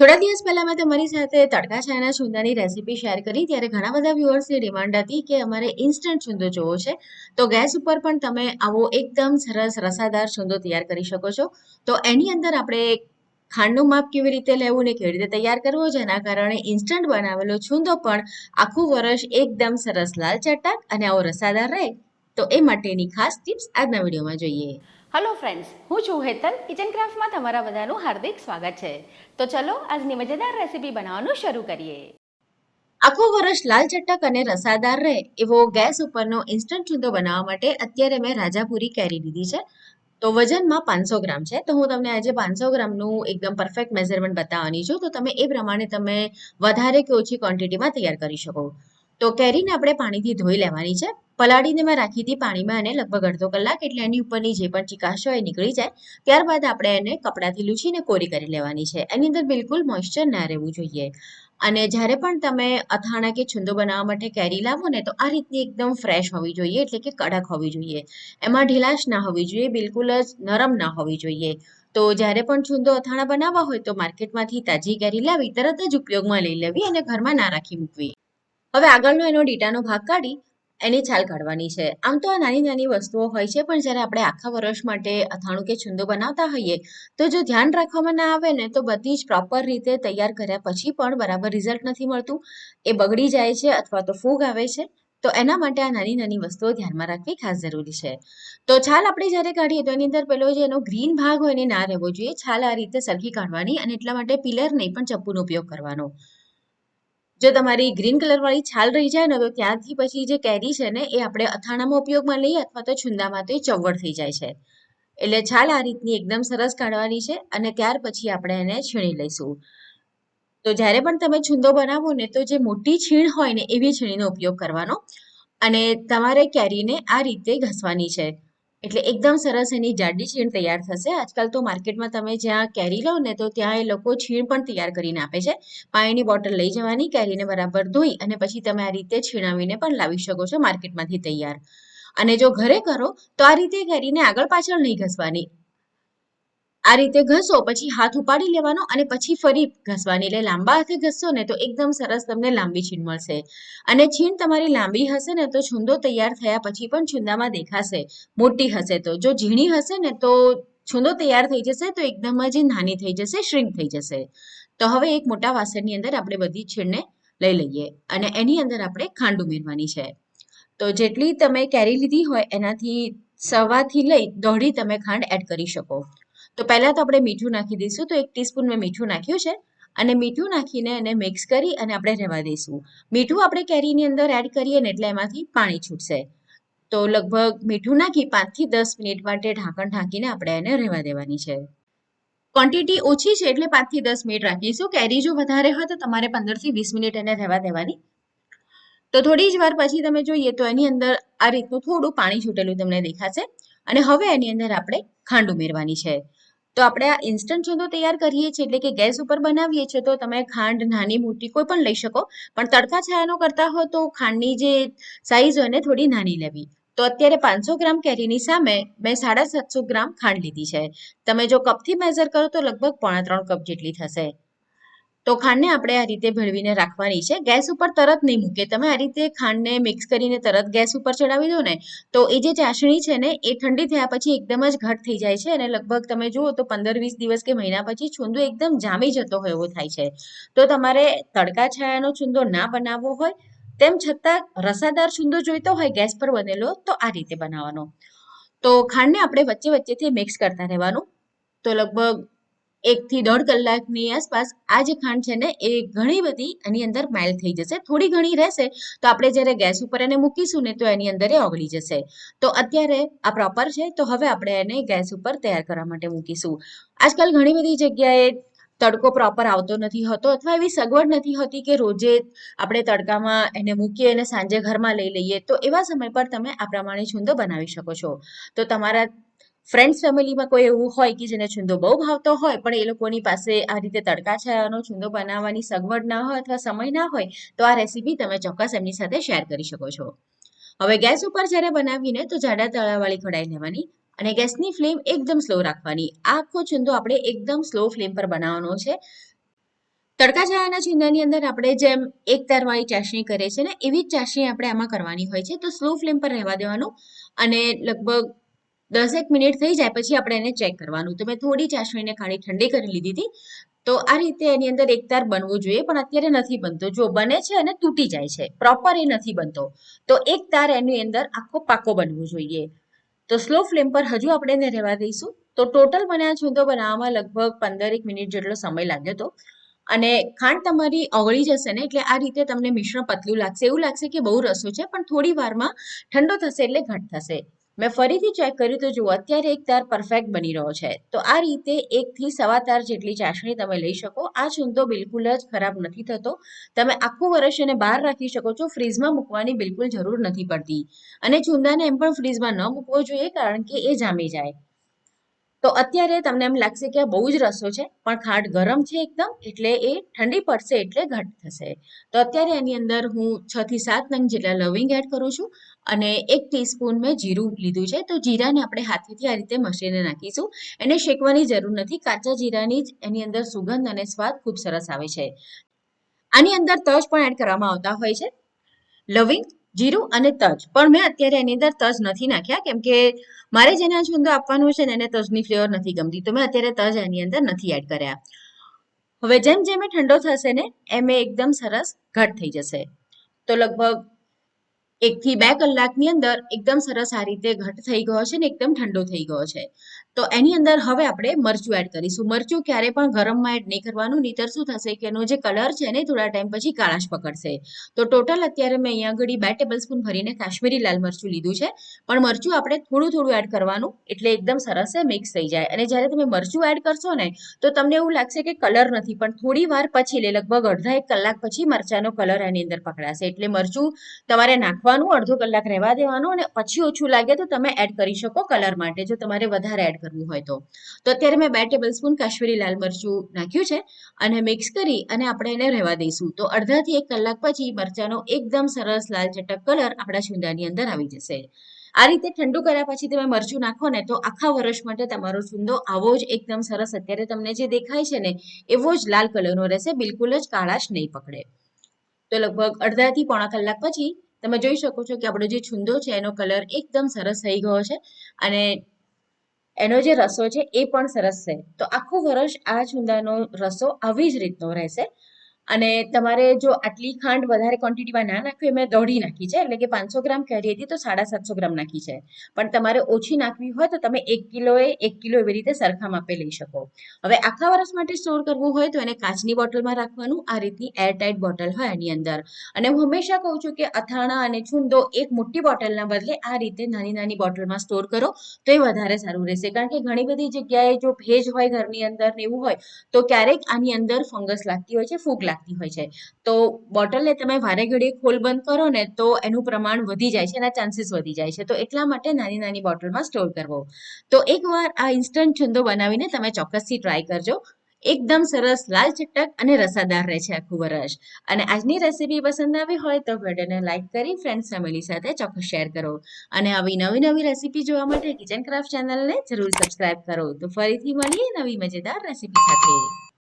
થોડા દિવસ પહેલા મેં તમારી સાથે તડકા છાયાના છુંદાની રેસીપી શેર કરી. ત્યારે ઘણા બધા વ્યુઅર્સની ડિમાન્ડ હતી કે અમારે ઇન્સ્ટન્ટ છુંદો જોવો છે. તો ગેસ ઉપર પણ તમે આવો એકદમ સરસ રસાદાર છુંદો તૈયાર કરી શકો છો. તો એની અંદર આપણે ખાંડનું માપ કેવી રીતે લેવું ને કેવી રીતે તૈયાર કરવો, જેના કારણે ઇન્સ્ટન્ટ બનાવેલો છુંદો પણ આખું વર્ષ એકદમ સરસ લાલ ચટાક અને આવો રસાદાર રહે. તો એ માટેની ખાસ ટિપ્સ આજના વિડીયોમાં જોઈએ. હલો ફ્રેન્ડ્સ હું છું હેતલ. કિચન ક્રાફ્ટમાં તમારા બધાનું હાર્દિક સ્વાગત છે. તો ચલો, આજની મજેદાર રેસીપી બનાવવાનું શરૂ કરીએ. આખો વર્ષ લાલ ચટક અને રસાદાર રહે એવો ગેસ ઉપરનો ઇન્સ્ટન્ટ ચૂંદો બનાવવા માટે અત્યારે મેં રાજાપુરી કેરી લીધી છે. તો વજનમાં પાંચસો ગ્રામ છે. તો હું તમને આજે પાંચસો ગ્રામનું એકદમ પરફેક્ટ મેઝરમેન્ટ બતાવવાની છું. તો તમે એ પ્રમાણે તમે વધારે કે ઓછી ક્વોન્ટિટીમાં તૈયાર કરી શકો. તો કેરીને આપણે પાણીથી ધોઈ લેવાની છે. પલાળીને મેં રાખી હતી પાણીમાં અને લગભગ અડધો કલાક એટલે એની ઉપરની જે પણ ચીકાશ હોય એ નીકળી જાય. ત્યારબાદ આપણે એને કપડાથી લૂછીને કોરી કરી લેવાની છે. એની અંદર બિલકુલ મોઇશ્ચર ના રહેવું જોઈએ. અને જ્યારે પણ તમે અથાણા કે છુંદો બનાવવા માટે કેરી લાવો ને તો આ રીતની એકદમ ફ્રેશ હોવી જોઈએ એટલે કે કડક હોવી જોઈએ. એમાં ઢીલાશ ના હોવી જોઈએ, બિલકુલ જ નરમ ના હોવી જોઈએ. તો જ્યારે પણ છુંદો અથાણા બનાવવા હોય તો માર્કેટમાંથી તાજી કેરી લાવી, તરત જ ઉપયોગમાં લઈ લેવી અને ઘરમાં ના રાખી મૂકવી. હવે આગળનો એનો ડેટાનો ભાગ કાઢી એની છાલ કાઢવાની છે. આમ તો આ નાની નાની વસ્તુઓ હોય છે, પણ જ્યારે આપણે આખા વર્ષ માટે અથાણું કે છુંદો બનાવતા હોઈએ, તો જો ધ્યાન રાખવામાં ના આવે ને, તો બધી જ પ્રોપર રીતે તૈયાર કર્યા પછી પણ બરાબર રિઝલ્ટ નથી મળતું. એ બગડી જાય છે અથવા તો ફૂગ આવે છે, તો એના માટે આ નાની નાની વસ્તુઓ ધ્યાનમાં રાખવી ખાસ જરૂરી છે. તો છાલ આપણે જ્યારે કાઢીએ, તો એની અંદર પેલો જે એનો ગ્રીન ભાગ હોય એને ના રહેવો જોઈએ. છાલ આ રીતે સરખી કાઢવાની અને એટલા માટે પિલર નહીં, પણ ચપ્પુનો ઉપયોગ કરવાનો. જો તમારી ગ્રીન કલર વાળી છાલ રહી જાય ને, તો ત્યાંથી પછી જે કેરી છે ને, એ આપણે અથાણામાં ઉપયોગમાં લઈએ અથવા તો છુંદામાં તો એ ચવડ થઈ જાય છે. એટલે છાલ આ રીતની એકદમ સરસ કાઢવાની છે અને ત્યાર પછી આપણે એને છીણી લઈશું. તો જ્યારે પણ તમે છુંદો બનાવો ને, તો જે મોટી છીણ હોય ને, એવી છીણીનો ઉપયોગ કરવાનો. અને તમારે કેરીને આ રીતે ઘસવાની છે. એટલે એકદમ સરસ એની જાડી છીણ તૈયાર થશે. આજકાલ તો માર્કેટમાં તમે જ્યાં કેરી લો ને તો ત્યાં એ લોકો છીણ પણ તૈયાર કરીને આપે છે. પાણીની બોટલ લઈ જવાની, કેરીને બરાબર ધોઈ અને પછી તમે આ રીતે છીણાવીને પણ લાવી શકો છો માર્કેટમાંથી તૈયાર. અને જો ઘરે કરો તો આ રીતે કેરીને આગળ પાછળ નહીં ઘસવાની. આ રીતે ઘસો, પછી હાથ ઉપાડી લેવાનો અને પછી ફરી ઘસવાની. એટલે લાંબા હાથે ઘસશો ને તો એકદમ સરસ તમને લાંબી છીણ મળશે. અને છીણ તમારી લાંબી હશે ને તો છુંદો તૈયાર થયા પછી પણ છુંદામાં દેખાશે. મોટી હશે તો. જો ઝીણી હશે ને તો છુંદો તૈયાર થઈ જશે તો એકદમ જ નાની થઈ જશે, શ્રિંક થઈ જશે. તો હવે એક મોટા વાસણની અંદર આપણે બધી છીણને લઈ લઈએ અને એની અંદર આપણે ખાંડ ઉમેરવાની છે. તો જેટલી તમે કેરી લીધી હોય એનાથી સવાથી લઈ દોઢી તમે ખાંડ એડ કરી શકો. તો પહેલાં તો આપણે મીઠું નાખી દઈશું, તો એક ટીસ્પૂન મેં મીઠું નાખ્યું છે. અને મીઠું નાખીને એને મિક્સ કરી અને આપણે રહેવા દઈશું. મીઠું આપણે કેરીની અંદર એડ કરીએ ને એટલે એમાંથી પાણી છૂટશે. તો લગભગ મીઠું નાખી પાંચથી દસ મિનિટ માટે ઢાંકણ ઢાંકીને આપણે એને રહેવા દેવાની છે. ક્વોન્ટિટી ઓછી છે એટલે પાંચથી દસ મિનિટ રાખીશું. કેરી જો વધારે હોય તો તમારે પંદરથી વીસ મિનિટ એને રહેવા દેવાની. તો થોડી જ વાર પછી તમે જોઈએ તો એની અંદર આ રીતનું થોડું પાણી છૂટેલું તમને દેખાશે. અને હવે એની અંદર આપણે ખાંડ ઉમેરવાની છે. તો આપણે આ ઇન્સ્ટન્ટ છુંદો તૈયાર કરીએ છીએ એટલે કે ગેસ ઉપર બનાવીએ છીએ તો તમે ખાંડ, નાની મોટી કોઈ પણ લઈ શકો. પણ તડકા છાયાનો કરતા હો તો ખાંડની જે સાઈઝ હોય ને થોડી નાની લેવી. તો અત્યારે પાંચસો ગ્રામ કેરીની સામે મેં સાડા સાતસો ગ્રામ ખાંડ લીધી છે. તમે જો કપથી મેઝર કરો તો લગભગ પોણા ત્રણ કપ જેટલી થશે. તો ખાંડને આપણે આ રીતે ભેળવીને રાખવાની છે. ગેસ ઉપર તરત નહીં મૂકે તમે આ રીતે ખાંડને મિક્સ કરીને તરત ગેસ ઉપર ચડાવી દો ને, તો એ જે ચાસણી છે ને, એ ઠંડી થયા પછી એકદમ જ ઘટ થઈ જાય છે અને લગભગ તમે જુઓ તો પંદર વીસ દિવસ કે મહિના પછી છુંદો એકદમ જામી જતો હોય એવો થાય છે. તો તમારે તડકા છાયાનો છુંદો ના બનાવવો હોય, તેમ છતાં રસાદાર છૂંદો જોઈતો હોય, ગેસ પર બનેલો, તો આ રીતે બનાવવાનો. તો ખાંડને આપણે વચ્ચે વચ્ચેથી મિક્સ કરતા રહેવાનું. તો લગભગ એકથી દોઢ કલાકની આસપાસ આ જે ખાંડ છે ને, એ ઘણી બધી એની અંદર માઇલ થઈ જશે. થોડી ઘણી રહેશે, તો આપણે જ્યારે ગેસ ઉપર એને મૂકીશું ને, તો એની અંદર એ ઓગળી જશે. તો અત્યારે આ પ્રોપર છે, તો હવે આપણે એને ગેસ ઉપર તૈયાર કરવા માટે મૂકીશું. આજકાલ ઘણી બધી જગ્યાએ તડકો પ્રોપર આવતો નથી હોતો અથવા એવી સગવડ નથી હોતી કે રોજે આપણે તડકામાં એને મૂકીએ અને સાંજે ઘરમાં લઈ લઈએ, તો એવા સમય પર તમે આ પ્રમાણે છુંદો બનાવી શકો છો. તો તમારા ફ્રેન્ડ્સ ફેમિલીમાં કોઈ એવું હોય કે જેને છુંદો બહુ ભાવતો હોય, પણ એ લોકોની પાસે આ રીતે તડકા છાયાનો છુંદો બનાવવાની સગવડ ના હોય અથવા સમય ના હોય, તો આ રેસીપી તમે ચોક્કસ એમની સાથે શેર કરી શકો છો. હવે ગેસ ઉપર જ્યારે બનાવીને તો જાડા તળાવાળી કઢાઈ લેવાની અને ગેસની ફ્લેમ એકદમ સ્લો રાખવાની. આખો છુંદો આપણે એકદમ સ્લો ફ્લેમ પર બનાવવાનો છે. તડકા ચાયાના છુંદાની અંદર આપણે જેમ એક તારવાળી ચાસણી કરીએ છીએ ને, એવી જ ચાસણી આપણે આમાં કરવાની હોય છે. તો સ્લો ફ્લેમ પર રહેવા દેવાનું અને લગભગ દસેક મિનિટ થઈ જાય પછી આપણે એને ચેક કરવાનું. તો મેં થોડી ચાસણીને ખાણી ઠંડી કરી લીધી હતી. તો આ રીતે એની અંદર એક તાર બનવો જોઈએ, પણ અત્યારે નથી બનતો. જો બને છે અને તૂટી જાય છે. પ્રોપર એ નથી બનતો. તો એક તાર એની અંદર આખો પાકો બનવો જોઈએ. તો સ્લો ફ્લેમ પર હજુ આપણે એને રહેવા દઈશું. તો ટોટલ મને આ છૂંદો બનાવવામાં લગભગ પંદરેક મિનિટ જેટલો સમય લાગ્યો હતો. અને ખાંડ તમારી ઓગળી જશે ને, એટલે આ રીતે તમને મિશ્રણ પતલું લાગશે. એવું લાગશે કે બહુ રસો છે, પણ થોડી વારમાં ઠંડો થશે એટલે ઘટ થશે. મેં ફરીથી ચેક કર્યું તો જુઓ, અત્યારે એક તાર પરફેક્ટ બની રહ્યો છે. તો આ રીતે એકથી સવા તાર જેટલી ચાસણી તમે લઈ શકો. આ છૂંદો બિલકુલ જ ખરાબ નથી થતો. તમે આખું વર્ષ એને બહાર રાખી શકો છો. ફ્રીઝમાં મૂકવાની બિલકુલ જરૂર નથી પડતી. અને છૂંદાને એમ પણ ફ્રીઝમાં ન મૂકવો જોઈએ કારણ કે એ જામી જાય. તો અત્યારે તમને એમ લાગશે કે બહુ જ રસો છે, પણ ખાંડ ગરમ છે એકદમ, એટલે એ ઠંડી પડશે એટલે ઘટ થશે. તો અત્યારે એની અંદર હું છ થી સાત નંગ જેટલા લવિંગ એડ કરું છું અને એક ટીસ્પૂન મેં જીરું લીધું છે, તો જીરાને આપણે હાથેથી આ રીતે મશીને નાખીશું. એને શેકવાની જરૂર નથી, કાચા જીરાની જ એની અંદર સુગંધ અને સ્વાદ ખૂબ સરસ આવે છે. આની અંદર તજ પણ એડ કરવામાં આવતા હોય છે. લવિંગ જીરું અને તજ. પણ મેં અત્યારે એની અંદર તજ નથી નાખ્યા, કેમ કે મારે જેને આ છુંદો આપવાનું છે ને એને તજની ફ્લેવર નથી ગમતી. તો મેં અત્યારે તજ એની અંદર નથી એડ કર્યા. હવે જેમ જેમ એ ઠંડો થશે ને, એમ એ એકદમ સરસ ઘટ થઈ જશે. તો લગભગ એકથી બે કલાકની અંદર એકદમ સરસ આ રીતે ઘટ થઈ ગયો છે ને, એકદમ ઠંડો થઈ ગયો છે. તો એની અંદર હવે આપણે મરચું એડ કરીશું. મરચું ક્યારે પણ ગરમમાં એડ નહીં કરવાનું, નહીતર શું થશે કે એનો જે કલર છે ને થોડા ટાઈમ પછી કાળાશ પકડશે. તો ટોટલ અત્યારે મેં અહીંયા આગળ બે ટેબલ સ્પૂન ભરીને કાશ્મીરી લાલ મરચું લીધું છે. પણ મરચું આપણે થોડું થોડું એડ કરવાનું, એટલે એકદમ સરસ મિક્સ થઈ જાય. અને જ્યારે તમે મરચું એડ કરશો ને, તો તમને એવું લાગશે કે કલર નથી, પણ થોડી વાર પછી, એટલે લગભગ અડધા એક કલાક પછી મરચાનો કલર એની અંદર પકડાશે. એટલે મરચું તમારે નાખવાનું, અડધો કલાક રહેવા દેવાનું અને પછી ઓછું લાગે તો તમે એડ કરી શકો કલર માટે, જો તમારે વધારે એડ કરવું હોય તો. તો અત્યારે મેં બે ટેબલ સ્પૂન કાશ્મીરી લાલ મરચું નાખ્યું છે અને મિક્સ કરી અને આપણે એને રહેવા દઈશું. તો અડધાથી એક કલાક પછી મરચાંનો એકદમ સરસ લાલ ચટક કલર આપણા છુંદાની અંદર આવી જશે. આ રીતે ઠંડુ કર્યા પછી તમે મરચું નાખો ને તો આખા વર્ષ માટે તમારો છુંદો આવો જ એકદમ સરસ. અત્યારે તમને જે દેખાય છે ને એવો જ લાલ કલરનો રહેશે, બિલકુલ જ કાળાશ નહીં પકડે. તો લગભગ અડધાથી પોણા કલાક પછી તમે જોઈ શકો છો કે આપણો જે છુંદો છે એનો કલર એકદમ સરસ થઈ ગયો છે અને એનો જે રસો છે એ પણ સરસ છે. તો આખું વર્ષ આ છુંદાનો રસો આવી જ રીતનો રહેશે. અને તમારે જો આટલી ખાંડ વધારે ક્વોન્ટિટીમાં ના નાખવી મેં દોઢી નાખી છે, એટલે કે પાંચસો ગ્રામ કેરી હતી તો સાડા સાતસો ગ્રામ નાખી છે. પણ તમારે ઓછી નાખવી હોય તો તમે એક કિલોએ, એક કિલો એવી રીતે સરખા માપે લઈ શકો. હવે આખા વર્ષ માટે સ્ટોર કરવું હોય તો એને કાચની બોટલમાં રાખવાનું, આ રીતની એરટાઇટ બોટલ હોય એની અંદર. અને હું હંમેશા કહું છું કે અથાણા અને છુંદો એક મોટી બોટલના બદલે આ રીતે નાની નાની બોટલમાં સ્ટોર કરો, તો એ વધારે સારું રહેશે. કારણ કે ઘણી બધી જગ્યાએ જો ભેજ હોય ઘરની અંદર ને એવું હોય, તો ક્યારેક આની અંદર ફંગસ લાગતી હોય છે, ફૂગ લાગતી હોય છે. તો બોટલને તમે વારે ઘડીએ ખોલ બંધ કરો ને તો એનું પ્રમાણ વધી જાય છે એના ચાન્સીસ વધી જાય છે. તો એટલા માટે નાની નાની બોટલમાં સ્ટોર કરવો. તો એકવાર આ ઇન્સ્ટન્ટ છુંદો બનાવીને તમે ચોક્કસથી ટ્રાય કરજો. એકદમ સરસ, લાલ ચટક અને રસાદાર રહે છે આખું વરસ. અને આજની રેસીપી પસંદ આવી હોય તો વિડીયોને લાઇક કરી ફ્રેન્ડ્સ ફેમિલી સાથે ચોક્કસ શેર કરો. અને આવી નવી નવી રેસીપી જોવા માટે કિચન ક્રાફ્ટ ચેનલને જરૂર સબસ્ક્રાઇબ કરો. તો ફરીથી મળીએ નવી મજેદાર રેસીપી સાથે.